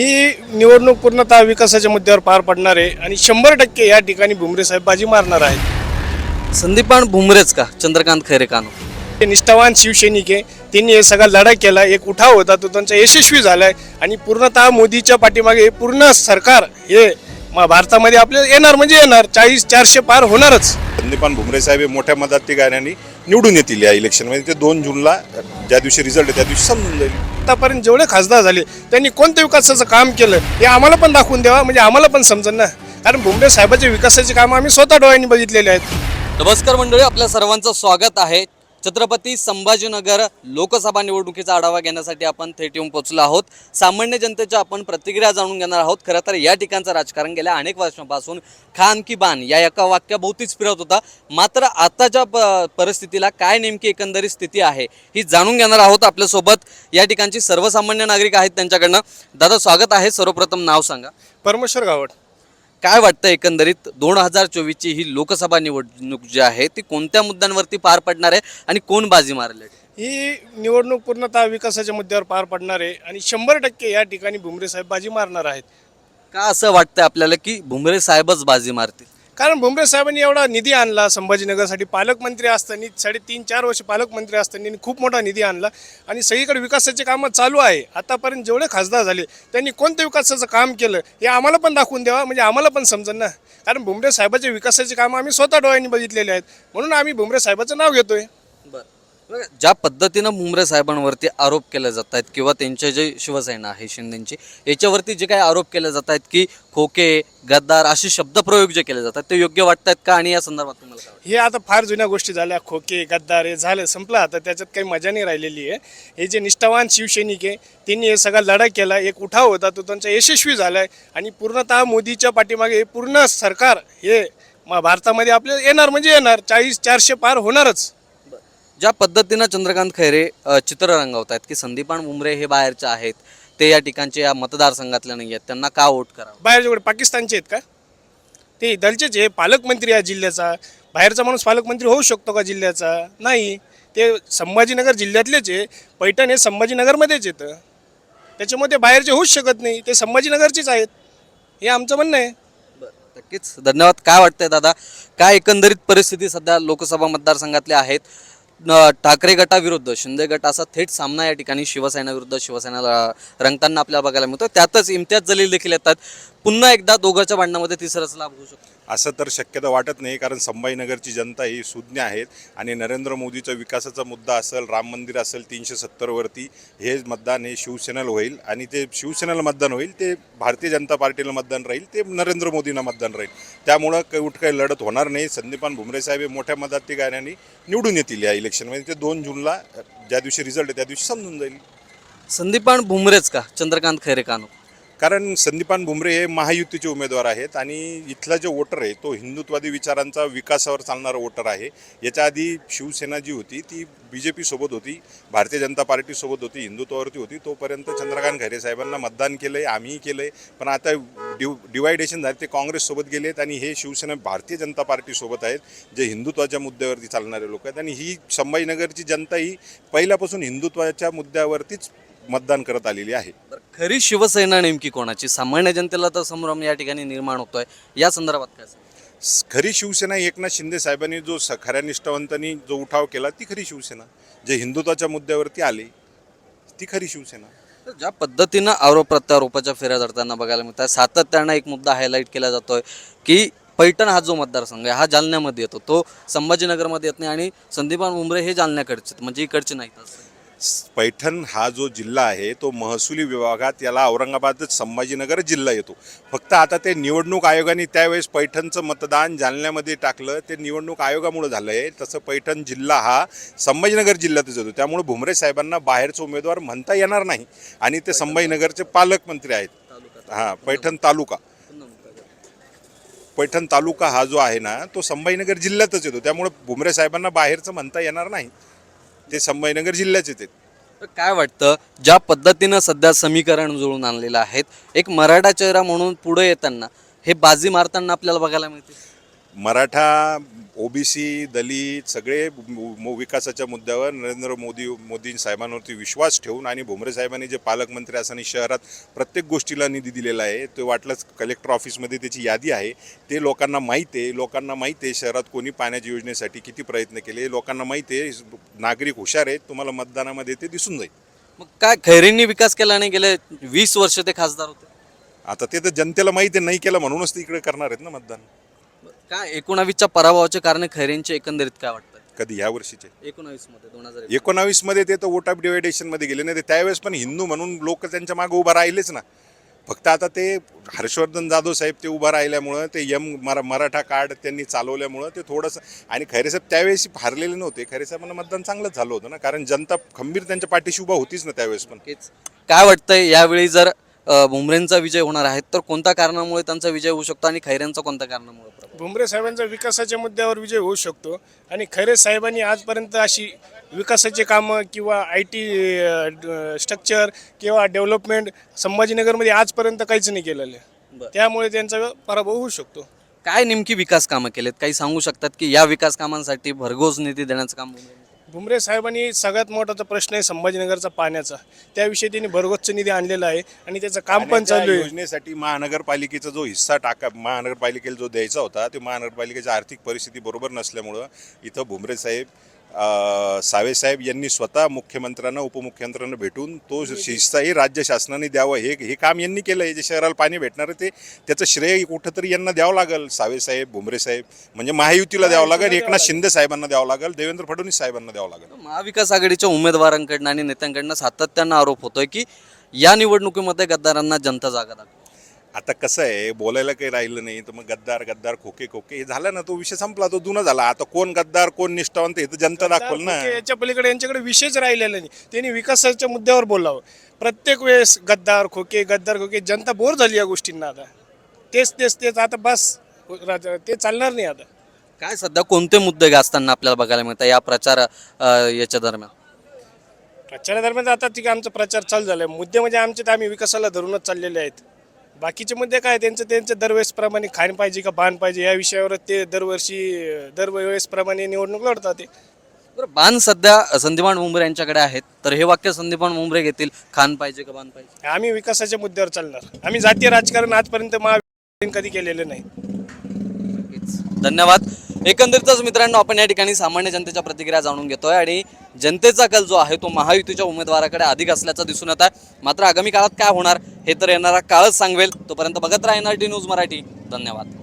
ही निवडणूक पूर्णतः विकासाच्या मुद्द्यावर पार पडणार आहे आणि शंभर टक्के या ठिकाणी भुमरे साहेब बाजी मारणार आहेत. संदीपान भुमरेच का? चंद्रकांत खैरे कानो. निष्ठावान शिवसैनिक आहे. त्यांनी हे सगळा लढा केला. एक उठाव होता. तो त्यांचा यशस्वी झालाय. आणि पूर्णतः मोदीच्या पाठीमागे हे पूर्ण सरकार हे म- भारतामध्ये आपले येणार. म्हणजे येणार. चाळीस चारशे पार होणारच. संदीपान भुमरे साहेब हे मोठ्या मताधिकाऱ्यांनी निवडून येतील या इलेक्शनमध्ये ते दोन जूनला ज्या दिवशी रिझल्ट आहे त्या दिवशी समजून जाईल. आतापर्यंत जेवढे खासदार झाले त्यांनी कोणत्या विकासाचं काम केलं हे आम्हाला पण दाखवून द्यावा म्हणजे आम्हाला पण समजेल ना. कारण भुमरे साहेबाचे विकासाचे काम आम्ही स्वतः डोळ्यांनी बघितलेले आहेत. नमस्कार मंडळी आपल्या सर्वांचं स्वागत आहे. छत्रपती संभाजीनगर लोकसभा निवडणुकीचा आढावा घेण्यासाठी आपण थेट येऊन पोहोचलो आहोत. सामान्य जनतेच्या आपण प्रतिक्रिया जाणून घेणार आहोत. खरं तर या ठिकाणचं राजकारण गेल्या अनेक वर्षांपासून खान की बान या एका वाक्याभोवतीच फिरत होता. मात्र आताच्या प- परिस्थितीला काय नेमकी एकंदरीत स्थिती आहे ही जाणून घेणार आहोत आपल्यासोबत. या ठिकाणची सर्वसामान्य नागरिक आहेत त्यांच्याकडनं. दादा स्वागत आहे. सर्वप्रथम नाव सांगा. परमेश्वर गावड. काय वाटतं एकंदरीत दोन हजार चोवीसची ही लोकसभा निवडणूक जी आहे ती कोणत्या मुद्द्यांवरती पार पडणार आहे आणि कोण बाजी मारले ही निवडणूक पूर्णतः विकासाच्या मुद्द्यावर पार पडणार आहे आणि शंभर टक्के या ठिकाणी भुमरे साहेब बाजी मारणार आहेत. का असं वाटतंय आपल्याला की भुमरे साहेबच बाजी मारतील? कारण भुमरे साहेबांनी एवढा निधी आणला संभाजीनगरसाठी पालकमंत्री असताना साडेतीन चार वर्ष पालकमंत्री असताना खूप मोठा निधी आणला आणि सगळीकडे विकासाचे कामं चालू आहे. आतापर्यंत जेवढे खासदार झाले त्यांनी कोणत्या विकासाचं काम केलं हे आम्हाला पण दाखवून द्यावा म्हणजे आम्हाला पण समजेल ना. कारण भुमरे साहेबाचे विकासाचे कामं आम्ही स्वतः डोळ्यांनी बघितलेले आहेत. म्हणून आम्ही भुमरे साहेबाचं नाव घेतोय. बरं. ज्या पद्धतीनं मुंबरे साहेबांवरती आरोप केले जात आहेत किंवा त्यांचे जे शिवसेना आहे शिंदेची याच्यावरती जे काही आरोप केले जात आहेत की खोके गद्दार असे शब्दप्रयोग जे केले जातात ते योग्य वाटतात का? आणि या संदर्भात तुम्हाला हे आता फार जुन्या गोष्टी झाल्या. खोके गद्दार हे झालं संपलं. आता त्याच्यात काही मजा नाही राहिलेली आहे. हे जे निष्ठावान शिवसैनिक आहे त्यांनी हे सगळा लढा केला. एक उठाव होता तो त्यांचा यशस्वी झाला आहे आणि पूर्णतः मोदीच्या पाठीमागे हे पूर्ण सरकार हे म- भारतामध्ये आपल्याला येणार म्हणजे येणार. चाळीस चारशे पार होणारच. ज्या पद्धतीनं चंद्रकांत खैरे चित्र रंगवत आहेत की संदीपान भुमरे हे बाहेरचे आहेत ते या ठिकाणचे या मतदारसंघातले नाही आहेत त्यांना का वोट करावं? बाहेरचे कुठे पाकिस्तानचे आहेत का? ते दलचेच आहे पालकमंत्री आहे जिल्ह्याचा. बाहेरचा माणूस पालकमंत्री होऊ शकतो का जिल्ह्याचा? नाही. ते संभाजीनगर जिल्ह्यातलेच आहे पैठण हे संभाजीनगरमध्येच येतं. त्याच्यामध्ये बाहेरचे होऊच शकत नाही ते संभाजीनगरचेच आहेत. हे आमचं म्हणणं आहे. नक्कीच. धन्यवाद. काय वाटतंय दादा? काय एकंदरीत परिस्थिती सध्या लोकसभा मतदारसंघातल्या आहेत? ठाकरे गटाविरुद्ध शिंदे गट असा थेट सामना या ठिकाणी शिवसेना विरुद्ध शिवसेना रंगताना आपल्याला बघायला मिळतो त्यातच इम्तियाज जलील देखील येतात. पुन्हा एकदा दोघांच्या भांडणामध्ये तिसराच लाभ होऊ शकतो. असं तर शक्यता वाटत नाही कारण संभाजीनगरची जनता ही सुज्ञ आहेत आणि नरेंद्र मोदीचा विकासाचा मुद्दा असेल राम मंदिर असेल तीनशे सत्तरवरती हे मतदान हे शिवसेनेला होईल आणि ते शिवसेनेला मतदान होईल ते भारतीय जनता पार्टीला मतदान राहील ते नरेंद्र मोदींना मतदान राहील. त्यामुळं काही उठ काही लढत होणार नाही. संदीपान भुमरे साहेब हे मोठ्या मताधिकाऱ्यांनी निवडून येतील या इलेक्शनमध्ये ते दोन जूनला ज्या दिवशी रिझल्ट आहे त्या दिवशी समजून जाईल. संदीपान भुमरेच का? चंद्रकांत खैरे कानो. कारण संदीपान भुमरे हे महायुतीचे उमेदवार आहेत आणि इथला जो वोटर आहे तो हिंदुत्वादी विचारांचा विकासावर चालणारा वोटर आहे. याच्या आधी शिवसेना जी होती ती बी जे पीसोबत होती भारतीय जनता पार्टीसोबत होती हिंदुत्वावरती होती तोपर्यंत चंद्रकांत खैरे साहेबांना मतदान केलं आहे आम्हीही केलं आहे पण आता डिव डिवायडेशन झाले ते काँग्रेससोबत गेले आहेत आणि हे शिवसेना भारतीय जनता पार्टीसोबत आहेत जे हिंदुत्वाच्या मुद्द्यावरती चालणारे लोक आहेत. आणि ही संभाजीनगरची जनता ही पहिल्यापासून हिंदुत्वाच्या मुद्द्यावरतीच मतदान करत आलेली आहे. बरं, खरी शिवसेना नेमकी कोणाची? सामान्य जनतेला तर संभ्रम या ठिकाणी निर्माण होतोय. या संदर्भात काय सांगाल? स- खरी शिवसेना एकनाथ शिंदे साहेबांनी जो स खऱ्या निष्ठावंतांनी जो उठाव केला ती खरी शिवसेना. जे हिंदुत्वाच्या मुद्द्यावरती आले ती खरी शिवसेना. तर ज्या पद्धतीनं आरोप प्रत्यारोपाच्या फेऱ्या धरताना बघायला मिळतात सातत्यानं एक मुद्दा हायलाईट केला जातोय की पैठण हा जो मतदारसंघ आहे हा जालन्यामध्ये येतो. तो संभाजीनगरमध्ये येत नाही आणि संदीपान मुंबरे हे जालन्याकडचे आहेत, म्हणजे इकडचे नाहीत असं. पैठण हा जो जिल्हा आहे तो महसुली विभागात याला औरंगाबादच संभाजीनगर जिल्हा येतो. फक्त आता ते निवडणूक आयोगाने त्यावेळेस पैठणचं मतदान जालन्यामध्ये टाकलं. ते निवडणूक आयोगामुळे झालं आहे तसं पैठण जिल्हा हा संभाजीनगर जिल्ह्यातच येतो. त्यामुळे भुमरे साहेबांना बाहेरचे उमेदवार म्हणता येणार नाही. आणि ते संभाजीनगरचे पालकमंत्री आहेत. हां पैठण तालुका. पैठण तालुका हा जो आहे ना तो संभाजीनगर जिल्ह्यातच येतो. त्यामुळे भुमरे साहेबांना बाहेरचं म्हणता येणार नाही. ते संभाजीनगर जिल्ह्याचे ते तर काय वाटतं ज्या पद्धतीनं सध्या समीकरण जुळून आणलेलं आहेत एक मराठा चेहरा म्हणून पुढे येताना हे बाजी मारताना आपल्याला बघायला मिळते मराठा ओबीसी दलित सगळे विकासाच्या मुद्द्यावर नरेंद्र मोदी मोदी साहेबांवरती विश्वास ठेवून आणि भुमरे साहेबांनी जे पालकमंत्री असताना शहरात प्रत्येक गोष्टीला निधी दिलेला आहे ते वाटलंच कलेक्टर ऑफिसमध्ये त्याची यादी आहे. ते लोकांना माहीत आहे लोकांना माहीत आहे शहरात कोणी पाण्याच्या योजनेसाठी किती प्रयत्न केले लोकांना माहीत आहे नागरिक हुशार आहेत तुम्हाला मतदानामध्ये ते दिसून जाईल. मग काय खैरेंनी विकास केला नाही गेले वीस वर्ष ते खासदार होते? आता ते तर जनतेला माहिती आहे नाही केलं म्हणूनच ते इकडे करणार आहेत ना मतदान. काय एकोणावीसच्या पराभवाचे कारण खैरेंचे एकंदरीत काय वाटतं? कधी ह्या वर्षीचे? एकोणावीसमध्ये दोन हजार एकोणावीसमध्ये ते तर वोट ऑफ डिवायडेशनमध्ये गेले नाही ते त्यावेळेस पण हिंदू म्हणून लोक त्यांच्या मागे उभा राहिलेच ना. फक्त आता ते हर्षवर्धन जाधव साहेब ते उभा राहिल्यामुळं ते यम मरा मराठा कार्ड त्यांनी चालवल्यामुळं ते थोडंसं आणि खैरे साहेब त्यावेळेस हारलेले नव्हते खैरे साहेबांना मतदान चांगलंच झालं होतं ना कारण जनता खंबीर त्यांच्या पाठीशी उभा होतीच ना त्यावेळेस पण. काय वाटतंय यावेळी जर भुमरेंचा विजय होणार आहे तर कोणत्या कारणामुळे त्यांचा विजय होऊ शकतो आणि खैरेंचा कोणत्या कारणामुळे? भुमरे साहेबांचा विकासाच्या मुद्द्यावर विजय होऊ शकतो आणि खैरे साहेबांनी आजपर्यंत अशी विकासाची कामं किंवा आय टी स्ट्रक्चर किंवा डेव्हलपमेंट संभाजीनगरमध्ये आजपर्यंत काहीच नाही केलेलं. आहे त्यामुळे त्यांचा पराभव होऊ शकतो काय नेमकी विकास कामं केलेत काही सांगू शकतात की या विकास कामांसाठी भरघोस निधी देण्याचं काम? भुमरे साहेबांनी सगळ्यात मोठा प्रश्न आहे संभाजीनगरचा पाण्याचा. त्याविषयी त्यांनी भरगोच्च निधी आणलेला आहे आणि त्याचं काम पण चालू आहे. योजनेसाठी महानगरपालिकेचा जो हिस्सा टाका महानगरपालिकेला जो द्यायचा होता ते महानगरपालिकेची आर्थिक परिस्थिती बरोबर नसल्यामुळं इथं भुमरे साहेब अं, सावे साहेब यांनी स्वतः मुख्यमंत्र्यांना उपमुख्यमंत्र्यांना भेटून तो हिस्साही राज्य शासनाने द्यावं. हे हे काम यांनी केलं. आहे जे शहराला पाणी भेटणार आहे ते त्याचं श्रेय कुठंतरी यांना द्यावं लागेल. सावे साहेब भुमरे साहेब म्हणजे महायुतीला द्यावं लागेल एकनाथ शिंदे साहेबांना द्यावं लागेल देवेंद्र फडणवीस साहेबांना द्यावं लागेल. महाविकास आघाडीच्या उमेदवारांकडनं आणि नेत्यांकडनं सातत्यानं आरोप होतोय की या निवडणुकीमध्ये गद्दारांना जनता जागा दाखव आता कसं आहे बोलायला काही राहिलं नाही तर मग गद्दार गद्दार खोके खोके हे झालं ना तो विषय संपला तो जुना झाला. आता कोण गद्दार कोण निष्ठावंत हे तर जनता दाखवल ना. ओके, याच्या पलीकडे यांच्याकडे विषयच राहिलेला नाही. त्यांनी विकासाच्या मुद्द्यावर बोलावं. प्रत्येक वेळेस गद्दार खोके गद्दार खोके जनता बोर झाली या गोष्टींना आता. तेच तेच तेच आता बस. राजा- ते चालणार नाही आता. काय सध्या कोणते मुद्दे गाजताना आपल्याला बघायला मिळतात या प्रचार अ, याच्या दरम्यान? प्रचारादरम्यान आता ठीक आहे, आमचा प्रचार चालू झाला आहे मुद्दे म्हणजे आमचे तर आम्ही विकासाला धरूनच चाललेले आहेत. बाकीचे मुद्दे काय त्यांचं त्यांचं दरवेळेसप्रमाणे खाण पाहिजे का बाण पाहिजे? या विषयावर ते दरवर्षी दरवेळेसप्रमाणे निवडणूक लढतात ते. बरं बाण सध्या संदीपान मुंबरे यांच्याकडे आहेत. तर हे वाक्य संदीपान मुंबरे घेतील. खान पाहिजे का बाण पाहिजे? आम्ही विकासाच्या मुद्द्यावर चालणार. आम्ही जातीय राजकारण आजपर्यंत महाविकास कधी केलेलं नाही. धन्यवाद. एकंदरीतच मित्रांनो आपण या ठिकाणी सामान्य जनतेच्या प्रतिक्रिया जाणून घेतोय आणि जनतेचा कल जो आहे तो महायुतीच्या उमेदवाराकडे अधिक असल्याचं दिसून येत आहे. मात्र आगामी काळात काय होणार हे तर येणारा काळच सांगवेल तोपर्यंत बघत राहा एनआरटी न्यूज मराठी. धन्यवाद.